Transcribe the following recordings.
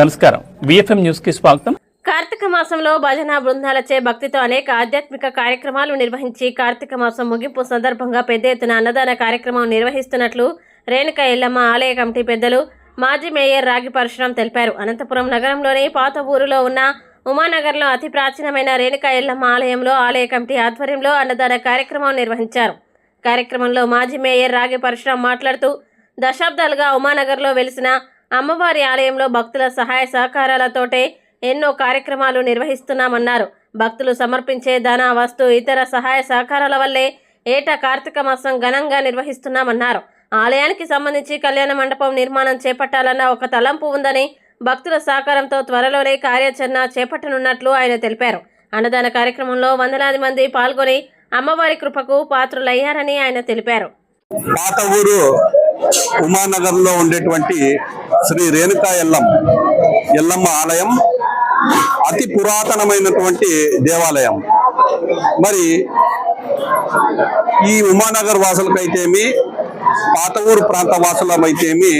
నమస్కారం. విఎఫ్ఎం న్యూస్కి స్వాగతం. కార్తీక మాసంలో భజన బృందాలచే భక్తితో అనేక ఆధ్యాత్మిక కార్యక్రమాలు నిర్వహించి కార్తీక మాసం ముగింపు సందర్భంగా పెద్ద ఎత్తున అన్నదాన కార్యక్రమం నిర్వహిస్తున్నట్లు రేణుక ఎల్లమ్మ ఆలయ కమిటీ పెద్దలు మాజీ మేయర్ రాగి పరశురాం తెలిపారు. అనంతపురం నగరంలోని పాత ఊరులో ఉన్న ఉమానగర్లో అతి ప్రాచీనమైన రేణుక ఎల్లమ్మ ఆలయంలో ఆలయ కమిటీ ఆధ్వర్యంలో అన్నదాన కార్యక్రమం నిర్వహించారు. కార్యక్రమంలో మాజీ మేయర్ రాగి పరశురాం మాట్లాడుతూ దశాబ్దాలుగా ఉమానగర్లో వెలిసిన అమ్మవారి ఆలయంలో భక్తుల సహాయ సహకారాలతోటే ఎన్నో కార్యక్రమాలు నిర్వహిస్తున్నామన్నారు. భక్తులు సమర్పించే ధన వస్తు ఇతర సహాయ సహకారాల వల్లే ఏటా కార్తీక మాసం ఘనంగా నిర్వహిస్తున్నామన్నారు. ఆలయానికి సంబంధించి కళ్యాణ మండపం నిర్మాణం చేపట్టాలన్న ఒక తలంపు ఉందని భక్తుల సహకారంతో త్వరలోనే కార్యాచరణ చేపట్టనున్నట్లు ఆయన తెలిపారు. అన్నదాన కార్యక్రమంలో వందలాది మంది పాల్గొని అమ్మవారి కృపకు పాత్రులయ్యారని ఆయన తెలిపారు. పాత ఊరు ఉమానగర్లో ఉండేటువంటి శ్రీ రేణుకా ఎల్లం ఎల్లమ్మ ఆలయం అతి పురాతనమైనటువంటి దేవాలయం. మరి ఈ ఉమానగర్ వాసులకైతేమి పాత ఊరు ప్రాంత వాసులమైతేమి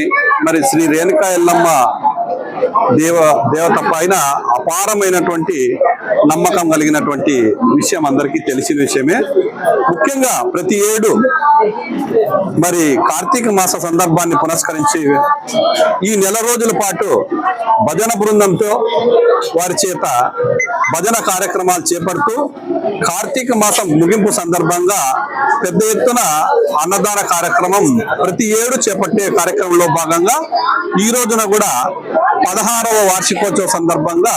మరి శ్రీ రేణుకా ఎల్లమ్మ దేవ దేవత పైన అపారమైనటువంటి నమ్మకం కలిగినటువంటి విషయం అందరికీ తెలిసిన విషయమే. ముఖ్యంగా ప్రతి ఏడు మరి కార్తీక మాస సందర్భాన్ని పురస్కరించి ఈ నెల రోజుల పాటు భజన బృందంతో వారి చేత భజన కార్యక్రమాలు చేపడుతూ కార్తీక మాసం ముగింపు సందర్భంగా పెద్ద ఎత్తున అన్నదాన కార్యక్రమం ప్రతి ఏడు చేపట్టే కార్యక్రమంలో భాగంగా ఈ రోజున కూడా పదహారవ వార్షికోత్సవ సందర్భంగా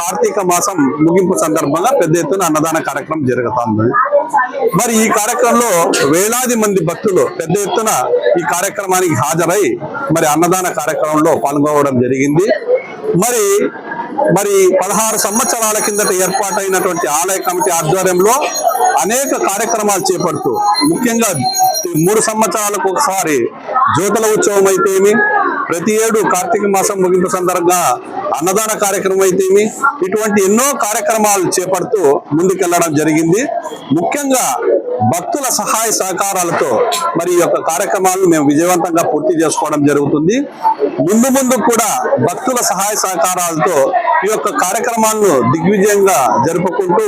కార్తీక మాసం ముగింపు సందర్భంగా పెద్ద ఎత్తున అన్నదాన కార్యక్రమం జరుగుతుంది మరి ఈ కార్యక్రమంలో వేలాది మంది భక్తులు పెద్ద ఎత్తున ఈ కార్యక్రమానికి హాజరై మరి అన్నదాన కార్యక్రమంలో పాల్గొనడం జరిగింది. మరి మరి పదహారు సంవత్సరాల కిందట ఏర్పాటైనటువంటి ఆలయ కమిటీ ఆధ్వర్యంలో అనేక కార్యక్రమాలు చేపడుతూ ముఖ్యంగా మూడు సంవత్సరాలకు ఒకసారి జ్యోతుల ఉత్సవం అయితేమి ప్రతి ఏడు కార్తీక మాసం ముగింపు సందర్భంగా అన్నదాన కార్యక్రమం అయితేమి ఇటువంటి ఎన్నో కార్యక్రమాలు చేపడుతూ ముందుకెళ్ళడం జరిగింది. ముఖ్యంగా భక్తుల సహాయ సహకారాలతో మరి ఈ యొక్క కార్యక్రమాలను మేము విజయవంతంగా పూర్తి చేసుకోవడం జరుగుతుంది. ముందు ముందు కూడా భక్తుల సహాయ సహకారాలతో ఈ యొక్క కార్యక్రమాలను దిగ్విజయంగా జరుపుకుంటూ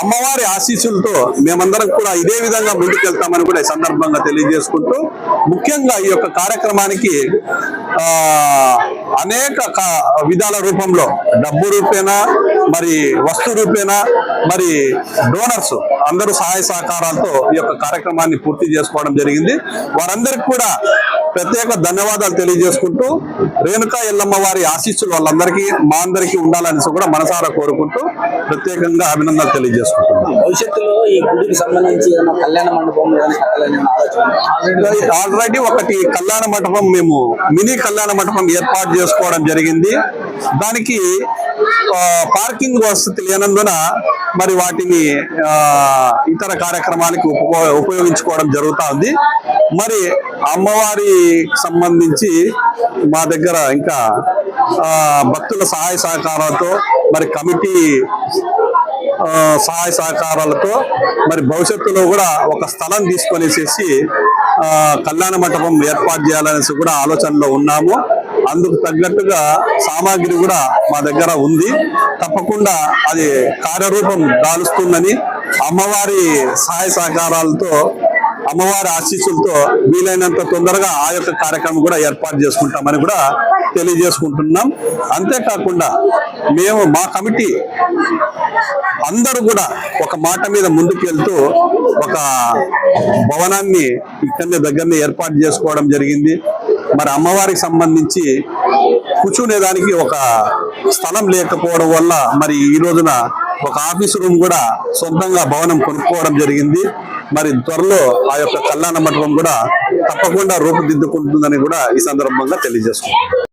అమ్మవారి ఆశీస్సులతో మేమందరం కూడా ఇదే విధంగా ముందుకెళ్తామని కూడా ఈ సందర్భంగా తెలియజేసుకుంటూ ముఖ్యంగా ఈ యొక్క కార్యక్రమానికి అనేక విధాల రూపంలో డబ్బు రూపేణా మరి వస్తు రూపేణ మరి డోనర్స్ అందరూ సహాయ సహకారాలతో ఈ యొక్క కార్యక్రమాన్ని పూర్తి చేసుకోవడం జరిగింది. వారందరికీ కూడా ప్రత్యేక ధన్యవాదాలు తెలియజేసుకుంటూ రేణుకా ఎల్లమ్మ వారి ఆశీస్సులు వాళ్ళందరికీ మా అందరికీ ఉండాలని కూడా మనసారా కోరుకుంటూ ప్రత్యేకంగా అభినందనలు తెలియజేసుకుంటున్నాం. భవిష్యత్తులో ఈ గుడికి సంబంధించి కళ్యాణ మండపం ఆల్రెడీ ఒకటి కళ్యాణ మండపం మేము మినీ కళ్యాణ మండపం ఏర్పాటు చేసుకోవడం జరిగింది. దానికి పార్కింగ్ వసతి లేనందున మరి వాటిని ఇతర కార్యక్రమానికి ఉపకో- ఉపయోగించుకోవడం జరుగుతా ఉంది. మరి అమ్మవారి సంబంధించి మా దగ్గర ఇంకా భక్తుల సహాయ సహకారాలతో మరి కమిటీ సహాయ సహకారాలతో మరి భవిష్యత్తులో కూడా ఒక స్థలం తీసుకొనేసేసి కళ్యాణ మండపం ఏర్పాటు చేయాలనేసి కూడా ఆలోచనలో ఉన్నాము. అందుకు తగ్గట్టుగా సామాగ్రి కూడా మా దగ్గర ఉంది. తప్పకుండా అది కార్యరూపం దాలుస్తుందని అమ్మవారి సహాయ సహకారాలతో అమ్మవారి ఆశీస్సులతో వీలైనంత తొందరగా ఆ యొక్క కార్యక్రమం కూడా ఏర్పాటు చేసుకుంటామని కూడా తెలియజేసుకుంటున్నాం. అంతేకాకుండా మేము మా కమిటీ అందరూ కూడా ఒక మాట మీద ముందుకు వెళ్తూ ఒక భవనాన్ని ఇక్కడనే దగ్గరనే ఏర్పాటు చేసుకోవడం జరిగింది. మరి అమ్మవారికి సంబంధించి కూర్చునేదానికి ఒక స్థలం లేకపోవడం వల్ల మరి ఈ రోజున ఒక ఆఫీస్ రూమ్ కూడా సొంతంగా భవనం కొనుక్కోవడం జరిగింది. మరి త్వరలో ఆ యొక్క కళ్యాణ మండపం కూడా తప్పకుండా రూపుదిద్దుకుంటుందని కూడా ఈ సందర్భంగా తెలియజేసుకుంటున్నాం